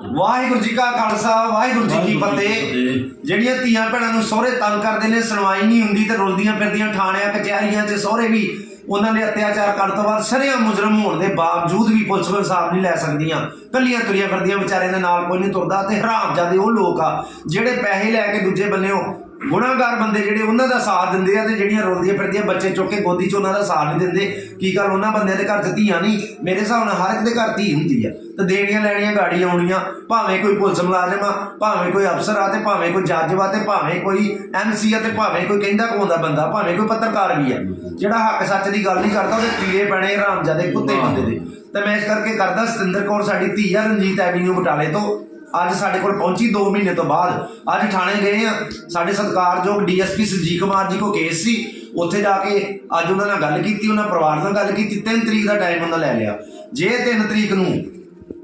ਵਾਹਿਗੁਰੂ ਜੀ ਕਾ ਖਾਲਸਾ ਵਾਹਿਗੁਰੂ ਜੀ ਕੀ ਫਤਿਹ। ਜਿਹੜੀਆਂ ਧੀਆਂ ਭੈਣਾਂ ਨੂੰ ਸਹੁਰੇ ਤੰਗ ਕਰਦੇ ਨੇ ਸੁਣਵਾਈ ਨਹੀਂ ਹੁੰਦੀ ਤੇ ਰੁਲਦੀਆਂ ਫਿਰਦੀਆਂ ਥਾਣਿਆਂ ਕਚਹਿਰੀਆਂ 'ਚ ਸਹੁਰੇ ਵੀ ਉਹਨਾਂ ਨੇ ਅਤਿਆਚਾਰ ਕਰਨ ਤੋਂ ਬਾਅਦ ਸਰਿਆਂ ਮੁਜਰਮ ਹੋਣ ਦੇ ਬਾਵਜੂਦ ਵੀ ਪੁਲਿਸ ਕੋਲ ਇਨਸਾਫ ਨਹੀਂ ਲੈ ਸਕਦੀਆਂ। ਕੱਲੀਆਂ ਤੁਰੀਆਂ ਫਿਰਦੀਆਂ ਵਿਚਾਰੇ ਦੇ ਨਾਲ ਕੋਈ ਨਹੀਂ ਤੁਰਦਾ ਤੇ ਹਰਾਮ ਜਾਂਦੇ ਉਹ ਲੋਕ ਆ ਜਿਹੜੇ ਪੈਸੇ ਲੈ ਕੇ ਦੂਜੇ ਬੰਨਿਓ ਗੁਨਾਹਗਾਰ ਬੰਦੇ ਜਿਹੜੇ ਉਹਨਾਂ ਦਾ ਸਾਥ ਦਿੰਦੇ ਆ ਤੇ ਜਿਹੜੀਆਂ ਰੋਲਦੀਆਂ ਫਿਰਦੀਆਂ ਬੱਚੇ ਚੁੱਕ ਕੇ ਗੋਦੀ 'ਚ ਉਹਨਾਂ ਦਾ ਸਾਥ ਨਹੀਂ ਦਿੰਦੇ। ਕੀ ਗੱਲ ਉਹਨਾਂ ਬੰਦਿਆਂ ਦੇ ਘਰ 'ਚ ਧੀਆਂ ਨਹੀਂ? ਮੇਰੇ ਹਿਸਾਬ ਨਾਲ ਹਰ ਇੱਕ ਦੇ ਘਰ ਧੀ ਹੁੰਦੀ ਆ। ਤੇ ਦੇਣੀਆਂ ਲੈਣੀਆਂ ਗਾੜੀਆਂ ਆਉਣੀਆਂ, ਭਾਵੇਂ ਕੋਈ ਪੁਲਿਸ ਮੁਲਾਜ਼ਮ ਆ, ਭਾਵੇਂ ਕੋਈ ਅਫਸਰ ਆ ਤੇ ਭਾਵੇਂ ਕੋਈ ਜੱਜ ਵਾ ਤੇ ਭਾਵੇਂ ਕੋਈ ਐਮਸੀ ਆ ਤੇ ਭਾਵੇਂ ਕੋਈ ਕਹਿੰਦਾ ਕੋਂਦਾ ਬੰਦਾ, ਭਾਵੇਂ ਕੋਈ ਪੱਤਰਕਾਰ ਵੀ ਆ। ਜਿਹੜਾ ਹੱਕ ਸੱਚ ਦੀ ਗੱਲ ਨਹੀਂ ਕਰਦਾ, ਉਹਦੇ ਕੀੜੇ ਪੈਣੇ ਹਰਾਮਜ਼ਾਦੇ ਕੁੱਤੇ ਬੰਦੇ ਦੇ। ਤੇ ਮੈਂ ਇਸ ਕਰਕੇ ਕਰਦਾ, ਸਤਿੰਦਰ ਕੌਰ ਸਾਡੀ ਧੀ ਆ, ਰਣਜੀਤ ਐਵੀਨਿਊ ਬਟਾਲੇ ਤੋਂ। ਅੱਜ ਸਾਡੇ ਕੋਲ ਪਹੁੰਚੀ 2 ਮਹੀਨੇ ਤੋਂ ਬਾਅਦ। ਅੱਜ ਥਾਣੇ ਗਏ ਆ। ਸਾਡੇ ਸਤਿਕਾਰਯੋਗ ਡੀਐਸਪੀ ਸੁਰਜੀਤ ਕੁਮਾਰ ਜੀ ਕੋ ਕੇਸ ਸੀ। ਉੱਥੇ ਜਾ ਕੇ ਅੱਜ ਉਹਨਾਂ ਨਾਲ ਗੱਲ ਕੀਤੀ ਉਹਨਾਂ ਪਰਿਵਾਰ ਨਾਲ ਗੱਲ ਕੀਤੀ। 3 ਤਰੀਕ ਦਾ ਟਾਈਮ ਉਹਨਾਂ ਲੈ ਲਿਆ। ਜੇ 3 ਤਰੀਕ ਨੂੰ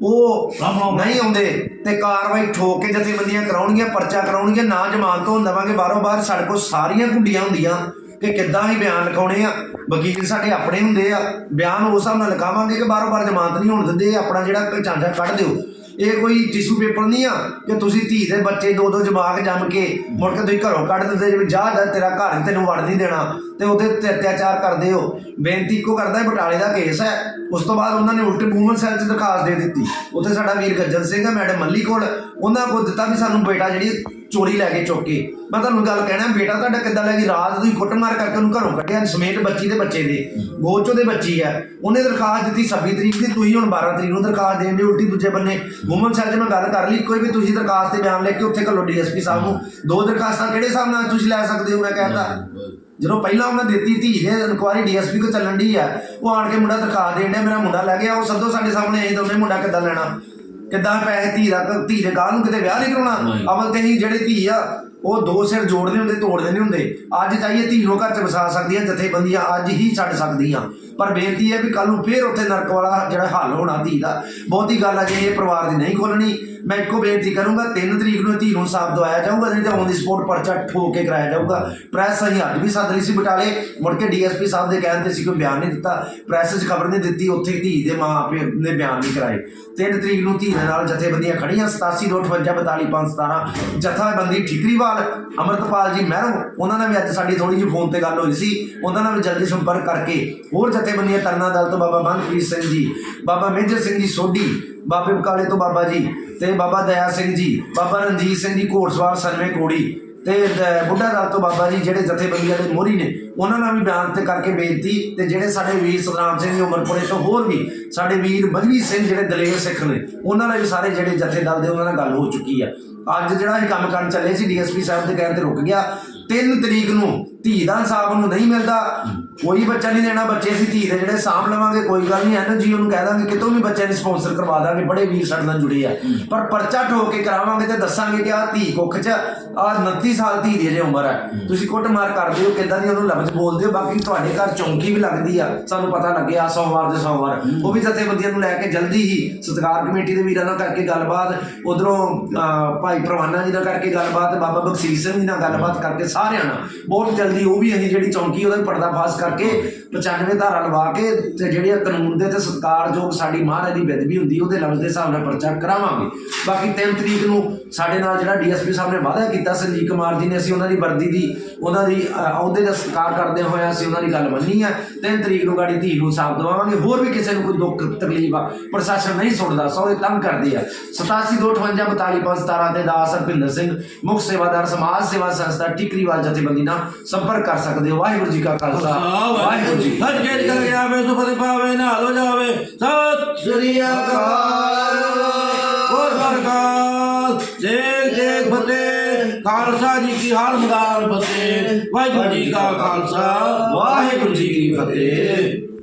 ਉਹ ਨਹੀਂ ਆਉਂਦੇ ਤੇ ਕਾਰਵਾਈ ਠੋਕ ਕੇ ਜਥੇਬੰਦੀਆਂ ਕਰਾਉਣਗੀਆਂ ਪਰਚਾ ਕਰਾਉਣਗੀਆਂ ਨਾ ਜ਼ਮਾਨਤ ਤੋਂ ਦੇਵਾਂਗੇ। ਬਾਹਰੋਂ ਬਾਹਰ ਸਾਡੇ ਕੋਲ ਸਾਰੀਆਂ ਗੁੱਡੀਆਂ ਹੁੰਦੀਆਂ ਕਿ ਕਿੱਦਾਂ ਹੀ ਬਿਆਨ ਲਿਖਾਉਣੇ ਆ। ਵਕੀਲ ਸਾਡੇ ਆਪਣੇ ਹੁੰਦੇ ਆ। ਬਿਆਨ ਉਸ ਹਿਸਾਬ ਨਾਲ ਲਿਖਾਵਾਂਗੇ ਕਿ ਬਾਹਰੋਂ ਬਾਹਰ ਜ਼ਮਾਨਤ ਨਹੀਂ ਹੋਣ ਦਿੰਦੇ। ਆਪਣਾ ਜਿਹੜਾ ਚਾਂਜਾ ਕੱਢ ਦਿਓ। ਇਹ ਕੋਈ ਟਿਸ਼ੂ ਪੇਪਰ ਨਹੀਂ ਆ ਕਿ ਤੁਸੀਂ ਧੀ ਦੇ ਬੱਚੇ ਦੋ ਦੋ ਜਵਾਕ ਜੰਮ ਕੇ ਮੁੜ ਕੇ ਤੁਸੀਂ ਘਰੋਂ ਕੱਢ ਦਿੰਦੇ ਜਿਵੇਂ ਜਾ ਜਾ ਤੇਰਾ ਘਰ ਤੈਨੂੰ ਵੜ ਨਹੀਂ ਦੇਣਾ ਤੇ ਉਹਦੇ ਤੇ ਅਤਿਆਚਾਰ ਕਰਦੇ ਹੋ। ਬੇਨਤੀ ਇੱਕੋ ਕਰਦਾ ਇਹ ਬਟਾਲੇ ਦਾ ਕੇਸ ਹੈ। ਉਸ ਤੋਂ ਬਾਅਦ ਉਹਨਾਂ ਨੇ ਉਲਟ ਵੂਮਨ ਸੈੱਲ 'ਚ ਦਰਖਾਸਤ ਦੇ ਦਿੱਤੀ। ਉੱਥੇ ਸਾਡਾ ਵੀਰ ਗੱਜਰ ਸਿੰਘ ਹੈ, ਮੈਡਮ ਮੱਲੀ ਕੋਲ। ਉਹਨਾਂ ਕੋਲ ਦਿੱਤਾ ਵੀ ਸਾਨੂੰ ਬੇਟਾ ਜਿਹੜੀ ਚੋਰੀ ਲੈ ਕੇ ਚੁੱਕ ਕੇ। ਮੈਂ ਤੁਹਾਨੂੰ ਗੱਲ ਕਹਿਣਾ, ਬੇਟਾ ਤੁਹਾਡਾ ਕਿੱਦਾਂ ਲੈ ਗਈ ਰਾਤ ਤੁਸੀਂ ਕੁੱਟਮਾਰ ਕਰਕੇ ਉਹਨੂੰ ਘਰੋਂ ਕੱਢਿਆ, ਸਮੇਤ ਬੱਚੀ ਦੇ ਬੱਚੇ ਦੇ। ਗੋਚੋ ਦੇ ਬੱਚੀ ਹੈ ਉਹਨੇ ਦਰਖਾਸਤ ਦਿੱਤੀ 26 ਤਰੀਕ ਦੀ, ਤੁਸੀਂ ਹੁਣ 12 ਤਰੀਕ ਨੂੰ ਦਰਖਾਸਤ ਦੇਣ ਦੇ ਉਲਟੀ ਦੂਜੇ ਬੰਨੇ। ਵੂਮਨ ਸੈਲ 'ਚ ਮੈਂ ਗੱਲ ਕਰ ਲਈ ਕੋਈ ਵੀ ਤੁਸੀਂ ਦਰਖਾਸਤ ਤੇ ਬਿਆਨ ਲੈ ਕੇ ਉੱਥੇ ਘੱਲੋ ਡੀਐਸਪੀ ਸਾਹਿਬ ਨੂੰ। ਦੋ ਦਰਖਾਸਤਾਂ ਕਿਹੜੇ ਹਿਸਾਬ ਨਾਲ ਤੁਸੀਂ ਲੈ ਸਕਦੇ ਹੋ, ਮੈਂ ਕਹਿੰਦਾ। ਜਦੋਂ ਪਹਿਲਾਂ ਉਹਨਾਂ ਦਿੱਤੀ, ਧੀ ਦੇ ਇਨਕੁਆਰੀ ਡੀਐਸਪੀ ਕੋ ਚੱਲਣ ਦੀ ਆ, ਉਹ ਆਣ ਕੇ ਮੁੰਡਾ ਦਰਖਾਸਤ ਦੇਣ ਡਿਆ, ਮੇਰਾ ਮੁੰਡਾ ਲੈ ਗਿਆ ਉਹ ਸੱਦੋ ਸਾਡੇ ਸਾਹਮਣੇ ਆਈ ਤਾਂ ਉਹਨੇ ਮੁੰਡਾ ਕਿੱਦਾਂ ਲੈਣਾ। ਕਿੱਦਾਂ ਪੈਸੇ ਧੀ ਦਾ ਧੀ ਦੇ ਗਾਲ ਨੂੰ ਕਿਤੇ ਵਿਆਹ ਨਹੀਂ ਕਰਾਉਣਾ? ਅਵਲ ਤੇ ਹੀ ਜਿਹੜੇ ਧੀ ਆ ਉਹ ਦੋ ਸਿਰ ਜੋੜਦੇ ਹੁੰਦੇ ਤੋੜਦੇ ਨਹੀਂ ਹੁੰਦੇ। ਅੱਜ ਚਾਹੀਏ ਧੀ ਨੂੰ ਘਰ ਚ ਵਸਾ ਸਕਦੀਆਂ ਜਥੇਬੰਦੀਆਂ ਅੱਜ ਹੀ ਛੱਡ ਸਕਦੀਆਂ। ਪਰ ਬੇਨਤੀ ਹੈ ਵੀ ਕੱਲ ਨੂੰ ਫੇਰ ਉੱਥੇ ਨਰਕ ਵਾਲਾ ਜਿਹੜਾ ਹੱਲ ਹੋਣਾ ਧੀ ਦਾ। ਬਹੁਤੀ ਗੱਲ ਆ, ਜੇ ਇਹ ਪਰਿਵਾਰ ਦੀ ਨਹੀਂ ਖੋਲਣੀ ਮੈਂ ਇੱਕੋ ਬੇਨਤੀ ਕਰੂੰਗਾ 3 ਤਰੀਕ ਨੂੰ ਧੀ ਨੂੰ ਸਾਫ਼ ਦਵਾਇਆ ਜਾਊਗਾ, ਨਹੀਂ ਤਾਂ ਔਨ ਦੀ ਸਪੋਰਟ ਪਰਚਾ ਠੋਕ ਕੇ ਕਰਾਇਆ ਜਾਊਗਾ। ਪ੍ਰੈਸ ਅਸੀਂ ਅੱਜ ਵੀ ਸੱਦ ਰਹੀ ਸੀ ਬਟਾਲੇ, ਮੁੜ ਕੇ ਡੀਐਸਪੀ ਸਾਹਿਬ ਦੇ ਕਹਿਣ ਤੇ ਸੀ ਕੋਈ ਬਿਆਨ ਨਹੀਂ ਦਿੱਤਾ। ਪ੍ਰੈਸ 'ਚ ਖਬਰ ਨਹੀਂ ਦਿੱਤੀ, ਉੱਥੇ ਧੀ ਦੇ ਮਾਂ ਪਿਓ ਨੇ ਬਿਆਨ ਨਹੀਂ ਕਰਾਏ। 3 ਤਰੀਕ ਨੂੰ ਧੀ ਦੇ ਨਾਲ ਜਥੇਬੰਦੀਆਂ ਖੜੀਆਂ 8728542517 ਜਥੇਬੰਦੀ ਠਿਕਰੀਵਾਲ ਅਮਰਤਪਾਲ ਜੀ ਮਹਿਰੋ ਉਹਨਾਂ ਨਾਲ ਵੀ ਅੱਜ ਸਾਡੀ ਥੋੜੀ ਜਿਹੀ ਫੋਨ ਤੇ ਗੱਲ ਹੋਈ ਸੀ। ਉਹਨਾਂ ਨਾਲ ਵੀ ਜਲਦੀ ਸੰਪਰਕ ਕਰਕੇ ਹੋਰ ਜਥੇਬੰਦੀਆਂ ਤਰਨਾ ਦਲ ਤੋਂ ਬਾਬਾ ਮਨਪ੍ਰੀਤ ਸਿੰਘ ਜੀ, ਬਾਬਾ ਮੇਜਰ ਸਿੰਘ ਜੀ ਸੋਢੀ, ਬਾਬੇ ਬਕਾਲੇ ਤੋਂ ਬਾਬਾ ਜੀ ਤੇ ਬਾਬਾ ਦਇਆ ਸਿੰਘ ਜੀ, ਬਾਬਾ ਰਣਜੀਤ ਸਿੰਘ ਜੀ ਘੋੜਸਵਾਰ ਸਰਵੇਂ ਕੋੜੀ ਤੇ ਬੁੱਢਾ ਦਲ ਤੋਂ ਬਾਬਾ ਜੀ, ਜਿਹੜੇ ਜਥੇਬੰਦੀਆਂ ਦੇ ਮੋਹਰੀ ਨੇ। ਉਹਨਾਂ ਨਾਲ ਵੀ ਬਿਆਨ ਤੇ ਕਰਕੇ ਬੇਨਤੀ ਤੇ ਜਿਹੜੇ ਸਾਡੇ ਵੀਰ ਸਤਨਾਮ ਸਿੰਘ ਜੀ ਉਮਰਪੁਰੇ ਤੋਂ ਹੋਰ ਵੀ ਸਾਡੇ ਵੀਰ ਮਜਵੀ ਸਿੰਘ ਜਿਹੜੇ ਦਲੇਰ ਸਿੱਖ ਨੇ, ਉਹਨਾਂ ਨਾਲ ਵੀ ਸਾਰੇ ਜਿਹੜੇ ਜਥੇਦਾਰ ਦੇ ਉਹਨਾਂ ਨਾਲ ਗੱਲ ਹੋ ਚੁੱਕੀ ਆ। ਅੱਜ ਜਿਹੜਾ ਇਹ ਕੰਮ ਕਰਨ ਚੱਲੇ ਸੀ, ਡੀਐਸਪੀ ਸਾਹਿਬ ਦੇ ਕਹਿਣ ਤੇ ਰੁਕ ਗਿਆ। 3 ਤਰੀਕ ਨੂੰ ਧੀ ਦਾ ਇਨਸਾਫ ਨੂੰ ਨਹੀਂ ਮਿਲਦਾ। ਕੋਈ ਬੱਚਾ ਨਹੀਂ ਦੇਣਾ, ਬੱਚੇ ਅਸੀਂ ਧੀ ਦੇ ਜਿਹੜੇ ਸਾਂਭ ਲਵਾਂਗੇ, ਕੋਈ ਗੱਲ ਨਹੀਂ ਐਨਜੀ ਉਹਨੂੰ ਕਹਿ ਦਾਂਗੇ, ਕਿਤੋਂ ਵੀ ਬੱਚਿਆਂ ਨੂੰ ਸਪਾਂਸਰ ਕਰਵਾ ਦਾਂਗੇ, ਬੜੇ ਵੀਰ ਸਾਡੇ ਨਾਲ ਜੁੜੇ ਆ। ਪਰ ਪਰਚਾ ਠੋਕ ਕੇ ਕਰਾਵਾਂਗੇ ਤੇ ਦੱਸਾਂਗੇ ਕਿ ਆ ਧੀ ਕੁੱਖ 'ਚ ਆ 29 ਸਾਲ ਧੀ ਦੀ ਅਜੇ ਉਮਰ ਹੈ ਤੁਸੀਂ ਕੁੱਟਮਾਰ ਕਰਦੇ ਹੋ, ਕਿਦਾਂ ਦੀ ਉਹਨੂੰ ਲਫ਼ਜ਼ ਬੋਲਦੇ ਹੋ, ਬਾਕੀ ਤੁਹਾਡੇ ਘਰ ਚੌਂਕੀ ਵੀ ਲੱਗਦੀ ਆ, ਸਾਨੂੰ ਪਤਾ ਲੱਗਿਆ ਸੋਮਵਾਰ ਦੇ ਸੋਮਵਾਰ। ਉਹ ਵੀ ਜਥੇਬੰਦੀਆਂ ਨੂੰ ਲੈ ਕੇ ਜਲਦੀ ਹੀ ਸਤਿਕਾਰ ਕਮੇਟੀ ਦੇ ਵੀਰਾਂ ਨਾਲ ਕਰਕੇ ਗੱਲਬਾਤ, ਉਧਰੋਂ ਭਾਈ ਪ੍ਰਵਾਨਾ ਜੀ ਨਾਲ ਕਰਕੇ ਗੱਲਬਾਤ, ਬਾਬਾ ਬਖਸ਼ੀਸ਼ ਸਿੰਘ ਜੀ ਨਾਲ ਗੱਲਬਾਤ ਕਰਕੇ ਸਾਰਿਆਂ ਨਾਲ। ਬਹੁਤ ਜਲਦੀ ਉਹ ਵੀ ਅਸੀਂ ਜਿਹੜੀ ਚੌਂਕੀ ਉਹਦਾ ਵੀ ਪਰਦਾਫਾਸ਼ ਕਰਕੇ 95 ਧਾਰਾ ਲਵਾ ਕੇ ਤੇ ਜਿਹੜੀਆਂ ਕਾਨੂੰਨ ਦੇ ਤੇ ਸਤਿਕਾਰਯੋਗ ਸਾਡੀ ਮਹਾਰਾਜ ਦੀ ਬੇਦਬੀ ਹੁੰਦੀ, ਉਹਦੇ ਲਫ਼ਜ਼ ਦੇ ਹਿਸਾਬ ਨਾਲ ਪਰਚਾ ਕਰਾਵਾਂਗੇ। ਬਾਕੀ 3 ਤਰੀਕ ਨੂੰ ਸਾਡੇ ਨਾਲ ਜਿਹੜਾ ਡੀਐਸਪੀ ਸਾਹਿਬ ਨੇ ਵਾਅਦਾ ਕੀਤਾ ਸੰਜੀਤ ਕੁਮਾਰ ਜੀ ਨੇ ਅਸੀਂ ਉਹਨਾਂ ਦੀ ਵਰਦੀ ਦੀ, ਉਹਨਾਂ ਦੀ ਅਹੁਦੇ ਦਾ ਸਤਿਕਾਰ ਕਰਦੇ ਹੋਏ ਅਸੀਂ ਉਹਨਾਂ ਦੀ ਗੱਲ ਮੰਨੀ ਹੈ। 3 ਤਰੀਕ ਨੂੰ ਗਾੜੀ ਧੀ ਨੂੰ ਸਾਫ਼ ਦਵਾਵਾਂਗੇ। ਹੋਰ ਵੀ ਕਿਸੇ ਨੂੰ ਕੋਈ ਦੁੱਖ ਤਕਲੀਫ ਆ ਪ੍ਰਸ਼ਾਸਨ ਨਹੀਂ ਸੁਣਦਾ ਸੌਰੇ ਤੰਗ ਕਰਦੇ ਆ। 8725545517 ਤੇ ਦਾਸ ਹਰਪਿੰਦਰ ਸਿੰਘ ਮੁੱਖ ਸੇਵਾਦਾਰ ਸਮਾਜ ਸੇਵਾ ਸੰਸਥਾ ਟਿਕਰੀਵਾਲ ਜਥੇਬੰਦੀ ਨਾਲ ਸੰਪਰਕ ਕਰ ਸਕਦੇ ਹੋ। ਵਾਹਿਗੁਰੂ ਜੀ ਕਾ ਖਾਲਸਾ। ਵਾਹਿਗੁਰੂ ਜੀ ਸੱਚ ਕੇ ਕਰ ਗਿਆ ਵੇ ਸੁਪਤ ਪਾਵੇ ਨਾਲ ਹੋ ਜਾਵੇ। ਸਤਿ ਸ੍ਰੀ ਅਕਾਲ। ਫਤਿਹ ਖਾਲਸਾ ਜੀ ਕੀ ਹਾਲ ਮਦਾਰ ਫਤਿਹ ਵਾਹਿਗੁਰੂ ਜੀ ਕਾ ਖਾਲਸਾ, ਵਾਹਿਗੁਰੂ ਜੀ ਕੀ ਫਤਿਹ।